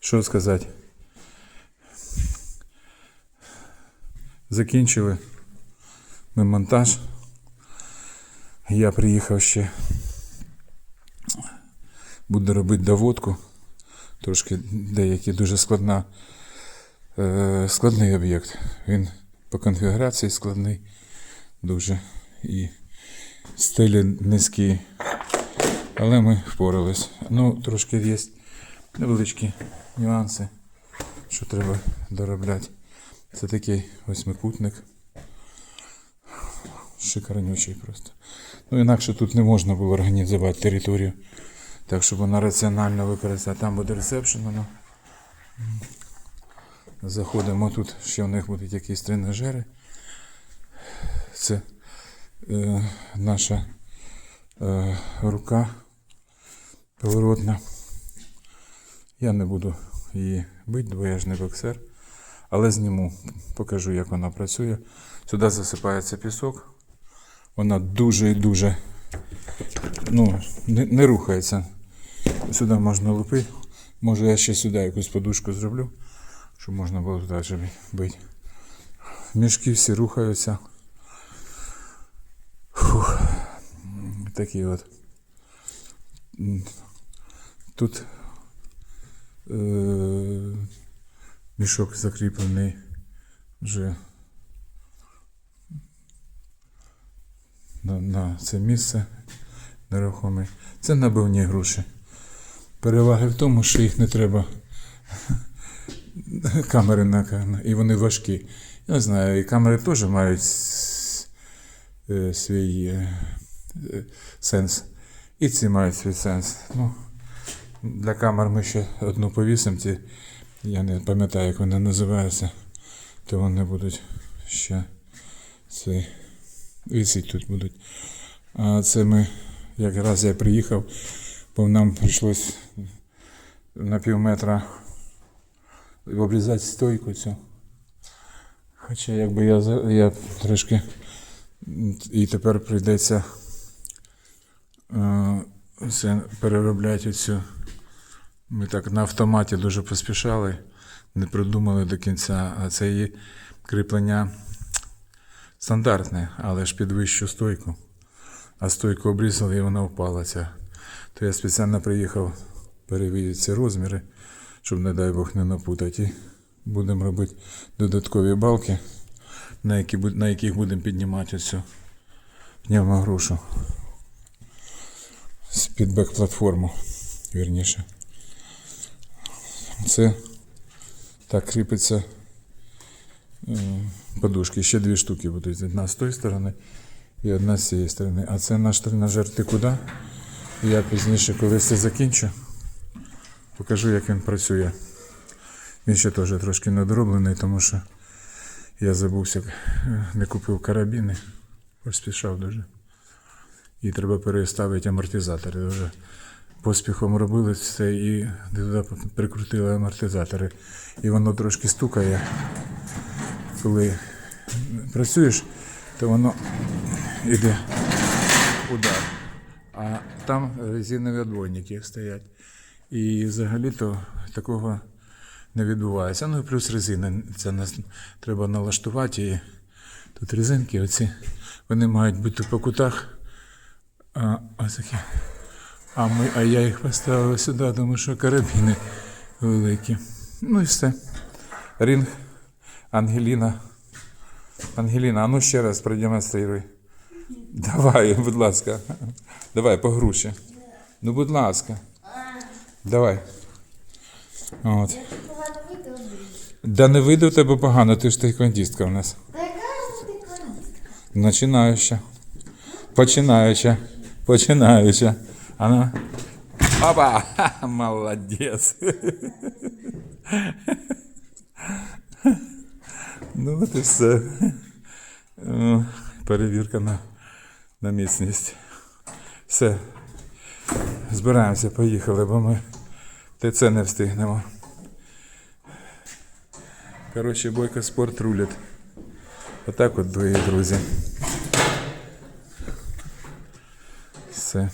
Що сказати? Закінчили ми монтаж. Я приїхав ще. Буду робити доводку. Трошки деякий дуже складна, е, складний об'єкт. Він по конфігурації складний дуже. І стилі низькі. Але ми впорались. Ну, трошки є невеличкі нюанси, що треба доробляти. Це такий восьмикутник. Шикарнючий просто. Ну, інакше тут не можна було організувати територію, так щоб вона раціонально використати. Там буде ресепшн, воно. Заходимо тут, ще в них будуть якісь тренажери. Це е, наша е, рука поворотна. Я не буду її бити, бо я ж не боксер. Але зніму, покажу, як вона працює. Сюди засипається пісок. Вона дуже і дуже ну, не, не рухається. Сюди можна лупити. Може я ще сюди якусь подушку зроблю, щоб можна було туди бити. Мішки всі рухаються. Фух. Такі от. Тут е- мішок закріплений вже на, на це місце нерухоме. Це набивні груші. Переваги в тому, що їх не треба камери на і вони важкі. Я знаю, і камери теж мають е, свій е, е, сенс. І ці мають свій сенс. Ну, для камер ми ще одну повісимо. Ці, я не пам'ятаю, як вони називаються. То вони будуть ще цей, висіть тут будуть. А це ми, якраз я приїхав, бо нам прийшлось на пів метра обрізати стойку цю. Хоча якби я, я трошки і тепер прийдеться е, це переробляти цю. Ми так на автоматі дуже поспішали, не продумали до кінця, а це її кріплення стандартне, але ж під вищу стойку. А стойку обрізали і вона впала ця. То я спеціально приїхав перевірити ці розміри, щоб, не дай Бог, не напутати. І будемо робити додаткові балки, на, які, на яких будемо піднімати цю пневмогрушу. З під бек-платформу, вірніше. Це так кріпиться е, подушки. Ще дві штуки будуть. Одна з тої сторони і одна з цієї сторони. А це наш тренажер ти куди? Я пізніше, коли все закінчу, покажу, як він працює. Він ще теж трошки недороблений, тому що я забувся, е, не купив карабіни, поспішав дуже. І треба переставити амортизатори. Вже поспіхом робили це і туди прикрутили амортизатори. І воно трошки стукає. Коли працюєш, то воно йде удар. А там резинові отбойники стоять. І взагалі-то такого не відбувається. Ну і плюс резина. Це нас треба налаштувати. І тут резинки оці, вони мають бути по кутах. А, ось такі. А, ми, а я їх поставив сюди, тому що карабіни великі. Ну і все. Рінг Ангеліна. Ангеліна, а ну ще раз продемонструй. Давай, будь ласка. Давай по груші. Ну, будь ласка. Давай. От. Да не вийде у тебе погано, ти ж тайквандістка у нас. Починаюча. Починаюча. Починаюча. Ана. Опа! Ха, Молодець. Ну от і все. Перевірка на, на міцність. Все. Збираємося, поїхали, бо ми ТЦ не встигнемо. Коротше, бойко спорт рулить. Отак от, дорогі друзі. Все.